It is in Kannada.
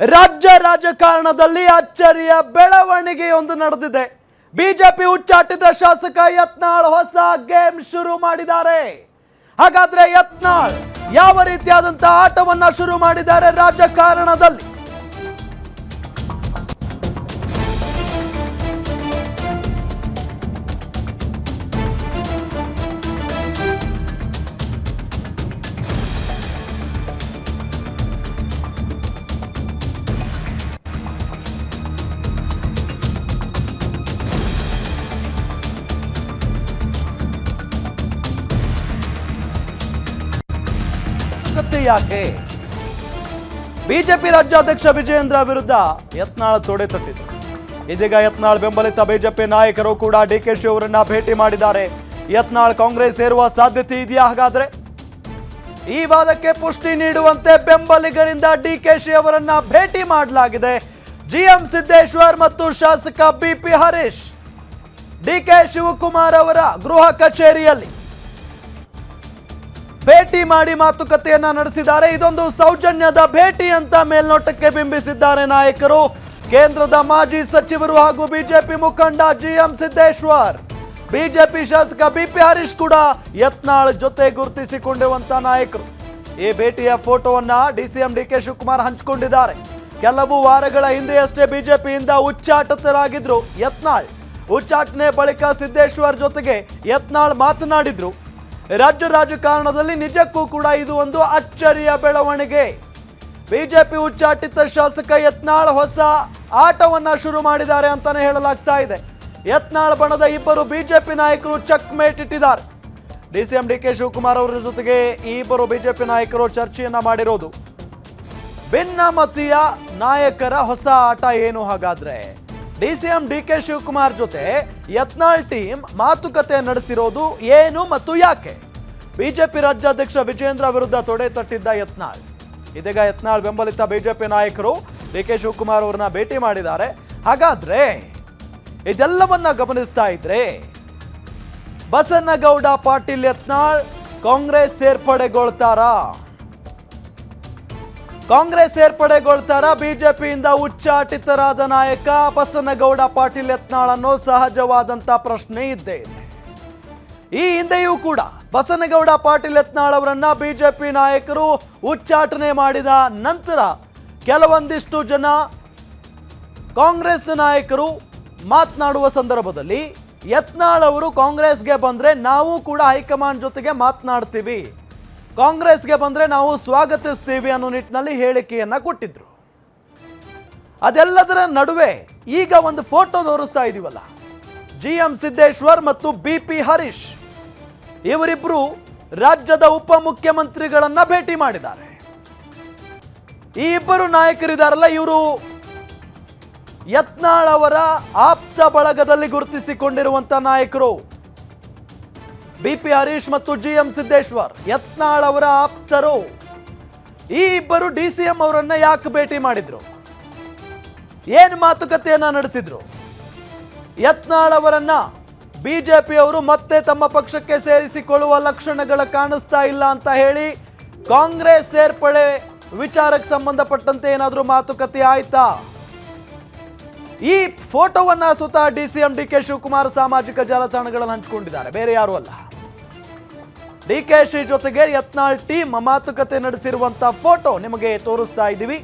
ರಾಜ್ಯ ರಾಜಕಾರಣದಲ್ಲಿ ಅಚ್ಚರಿಯ ಬೆಳವಣಿಗೆಯೊಂದು ನಡೆದಿದೆ. ಬಿಜೆಪಿ ಉಚ್ಚಾಟಿದ ಶಾಸಕ ಯತ್ನಾಳ್ ಹೊಸ ಗೇಮ್ ಶುರು ಮಾಡಿದ್ದಾರೆ. ಹಾಗಾದ್ರೆ ಯತ್ನಾಳ್ ಯಾವ ರೀತಿಯಾದಂತಹ ಆಟವನ್ನ ಶುರು ಮಾಡಿದ್ದಾರೆ ರಾಜಕಾರಣದಲ್ಲಿ? ಕತ್ತೆ ಯಾಕೆ? ಬಿಜೆಪಿ ರಾಜ್ಯಾಧ್ಯಕ್ಷ ವಿಜಯೇಂದ್ರ ವಿರುದ್ಧ ಯತ್ನಾಳ್ ತೊಡೆ ತಟ್ಟಿತು ಇದೀಗ ಯತ್ನಾಳ್ ಬೆಂಬಲಿತ ಬಿಜೆಪಿ ನಾಯಕರು ಕೂಡ ಡಿಕೆಶಿ ಅವರನ್ನ ಭೇಟಿ ಮಾಡಿದ್ದಾರೆ. ಯತ್ನಾಳ್ ಕಾಂಗ್ರೆಸ್ ಸೇರುವ ಸಾಧ್ಯತೆ ಇದೆಯಾ ಹಾಗಾದ್ರೆ? ಈ ವಾದಕ್ಕೆ ಪುಷ್ಟಿ ನೀಡುವಂತೆ ಬೆಂಬಲಿಗರಿಂದ ಡಿಕೆಶಿ ಅವರನ್ನ ಭೇಟಿ ಮಾಡಲಾಗಿದೆ ಜಿಎಂ ಸಿದ್ದೇಶ್ವರ್ ಮತ್ತು ಶಾಸಕ ಬಿಪಿ ಹರೀಶ್. ಡಿಕೆ ಶಿವಕುಮಾರ್ ಅವರ ಗೃಹ ಕಚೇರಿಯಲ್ಲಿ ಭೇಟಿ ಮಾಡಿ ಮಾತುಕತೆಯನ್ನ ನಡೆಸಿದ್ದಾರೆ. ಇದೊಂದು ಸೌಜನ್ಯದ ಭೇಟಿ ಅಂತ ಮೇಲ್ನೋಟಕ್ಕೆ ಬಿಂಬಿಸಿದ್ದಾರೆ ನಾಯಕರು. ಕೇಂದ್ರದ ಮಾಜಿ ಸಚಿವರು ಹಾಗೂ ಬಿಜೆಪಿ ಮುಖಂಡ ಜಿಎಂ ಸಿದ್ದೇಶ್ವರ್, ಬಿಜೆಪಿ ಶಾಸಕ ಬಿಪಿ ಹರೀಶ್ ಕೂಡ ಯತ್ನಾಳ್ ಜೊತೆ ಗುರುತಿಸಿಕೊಂಡಿರುವಂತ ನಾಯಕರು. ಈ ಭೇಟಿಯ ಫೋಟೋವನ್ನ ಡಿಸಿಎಂ ಡಿಕೆ ಶಿವಕುಮಾರ್ ಹಂಚಿಕೊಂಡಿದ್ದಾರೆ. ಕೆಲವು ವಾರಗಳ ಹಿಂದೆಯಷ್ಟೇ ಬಿಜೆಪಿಯಿಂದ ಉಚ್ಚಾಟತರಾಗಿದ್ರು ಯತ್ನಾಳ್. ಉಚ್ಚಾಟನೆ ಬಳಿಕ ಸಿದ್ದೇಶ್ವರ್ ಜೊತೆಗೆ ಯತ್ನಾಳ್ ಮಾತನಾಡಿದ್ರು. ರಾಜ್ಯ ರಾಜಕಾರಣದಲ್ಲಿ ನಿಜಕ್ಕೂ ಕೂಡ ಇದು ಒಂದು ಅಚ್ಚರಿಯ ಬೆಳವಣಿಗೆ. ಬಿಜೆಪಿ ಉಚ್ಚಾಟಿತ ಶಾಸಕ ಯತ್ನಾಳ್ ಹೊಸ ಆಟವನ್ನ ಶುರು ಮಾಡಿದ್ದಾರೆ ಅಂತಾನೆ ಹೇಳಲಾಗ್ತಾ ಇದೆ. ಯತ್ನಾಳ್ ಬಣದ ಇಬ್ಬರು ಬಿಜೆಪಿ ನಾಯಕರು ಚಕ್ ಮೇಟ್ ಇಟ್ಟಿದ್ದಾರೆ D C M D K Shivakumar ಅವರ ಜೊತೆಗೆ ಈ ಇಬ್ಬರು ಬಿಜೆಪಿ ನಾಯಕರು ಚರ್ಚೆಯನ್ನ ಮಾಡಿರೋದು. ಭಿನ್ನಮತೀಯ ನಾಯಕರ ಹೊಸ ಆಟ ಏನು ಹಾಗಾದ್ರೆ? ಡಿಸಿಎಂ ಡಿ ಕೆ ಶಿವಕುಮಾರ್ ಜೊತೆ ಯತ್ನಾಳ್ ಟೀಮ್ ಮಾತುಕತೆ ನಡೆಸಿರೋದು ಏನು ಮತ್ತು ಯಾಕೆ? ಬಿಜೆಪಿ ರಾಜ್ಯಾಧ್ಯಕ್ಷ ವಿಜೇಂದ್ರ ವಿರುದ್ಧ ತೊಡೆ ತಟ್ಟಿದ್ದ ಯತ್ನಾಳ್. ಇದೀಗ ಯತ್ನಾಳ್ ಬೆಂಬಲಿತ ಬಿಜೆಪಿ ನಾಯಕರು ಡಿ ಕೆ ಶಿವಕುಮಾರ್ ಅವರನ್ನ ಭೇಟಿ ಮಾಡಿದ್ದಾರೆ. ಹಾಗಾದ್ರೆ ಇದೆಲ್ಲವನ್ನ ಗಮನಿಸ್ತಾ ಇದ್ರೆ ಬಸನ್ನಗೌಡ ಪಾಟೀಲ್ ಯತ್ನಾಳ್ ಕಾಂಗ್ರೆಸ್ ಸೇರ್ಪಡೆಗೊಳ್ತಾರಾ? ಕಾಂಗ್ರೆಸ್ ಸೇರ್ಪಡೆಗೊಳ್ತಾರ ಬಿಜೆಪಿಯಿಂದ ಉಚ್ಚಾಟಿತರಾದ ನಾಯಕ ಬಸನಗೌಡ ಪಾಟೀಲ್ ಯತ್ನಾಳ್ ಅನ್ನೋ ಸಹಜವಾದಂತ ಪ್ರಶ್ನೆ ಇದ್ದೇ ಇದೆ. ಈ ಹಿಂದೆಯೂ ಕೂಡ ಬಸನಗೌಡ ಪಾಟೀಲ್ ಯತ್ನಾಳ್ ಅವರನ್ನ ಬಿಜೆಪಿ ನಾಯಕರು ಉಚ್ಚಾಟನೆ ಮಾಡಿದ ನಂತರ ಕೆಲವೊಂದಿಷ್ಟು ಜನ ಕಾಂಗ್ರೆಸ್ ನಾಯಕರು ಮಾತನಾಡುವ ಸಂದರ್ಭದಲ್ಲಿ ಯತ್ನಾಳ್ ಅವರು ಕಾಂಗ್ರೆಸ್ಗೆ ಬಂದ್ರೆ ನಾವು ಕೂಡ ಹೈಕಮಾಂಡ್ ಜೊತೆಗೆ ಮಾತನಾಡ್ತೀವಿ. ಕಾಂಗ್ರೆಸ್ಗೆ ಬಂದರೆ ನಾವು ಸ್ವಾಗತಿಸ್ತೀವಿ ಅನ್ನೋ ನಿಟ್ಟಿನಲ್ಲಿ ಹೇಳಿಕೆಯನ್ನ ಕೊಟ್ಟಿದ್ರು. ಅದೆಲ್ಲದರ ನಡುವೆ ಈಗ ಒಂದು ಫೋಟೋ ತೋರಿಸ್ತಾ ಇದೀವಲ್ಲ. ಜಿ ಎಂ ಸಿದ್ದೇಶ್ವರ್ ಮತ್ತು ಬಿ ಪಿ ಹರೀಶ್. ಇವರಿಬ್ಬರು ರಾಜ್ಯದ ಉಪಮುಖ್ಯಮಂತ್ರಿಗಳನ್ನ ಭೇಟಿ ಮಾಡಿದ್ದಾರೆ. ಈ ಇಬ್ಬರು ನಾಯಕರಿದ್ದಾರಲ್ಲ ಇವರು ಯತ್ನಾಳ್ ಅವರ ಆಪ್ತ ಬಳಗದಲ್ಲಿ ಗುರುತಿಸಿಕೊಂಡಿರುವಂಥ ನಾಯಕರು. ಬಿಪಿ ಹರೀಶ್ ಮತ್ತು ಜಿ ಎಂ ಸಿದ್ದೇಶ್ವರ್, ಯತ್ನಾಳ್ ಅವರ ಆಪ್ತರು. ಈ ಇಬ್ಬರು ಡಿ ಸಿ ಎಂ ಅವರನ್ನ ಯಾಕೆ ಭೇಟಿ ಮಾಡಿದ್ರು? ಏನು ಮಾತುಕತೆಯನ್ನ ನಡೆಸಿದ್ರು? ಯತ್ನಾಳ್ ಅವರನ್ನ ಬಿಜೆಪಿ ಅವರು ಮತ್ತೆ ತಮ್ಮ ಪಕ್ಷಕ್ಕೆ ಸೇರಿಸಿಕೊಳ್ಳುವ ಲಕ್ಷಣಗಳ ಕಾಣಿಸ್ತಾ ಇಲ್ಲ ಅಂತ ಹೇಳಿ ಕಾಂಗ್ರೆಸ್ ಸೇರ್ಪಡೆ ವಿಚಾರಕ್ಕೆ ಸಂಬಂಧಪಟ್ಟಂತೆ ಏನಾದರೂ ಮಾತುಕತೆ ಆಯ್ತಾ? ಈ ಫೋಟೋವನ್ನ ಸುತ್ತ D C M D K Shivakumar ಸಾಮಾಜಿಕ ಜಾಲತಾಣಗಳನ್ನು ಹಂಚಿಕೊಂಡಿದ್ದಾರೆ. ಬೇರೆ ಯಾರು ಅಲ್ಲ. ಡಿ ಕೆ ಶಿ ಜೊತೆಗೆ ಯತ್ನಾಳ್ ಟೀಮ್ ಮಾತುಕತೆ ನಡೆಸಿರುವಂತಹ ಫೋಟೋ ನಿಮಗೆ ತೋರಿಸ್ತಾ ಇದ್ದೀವಿ.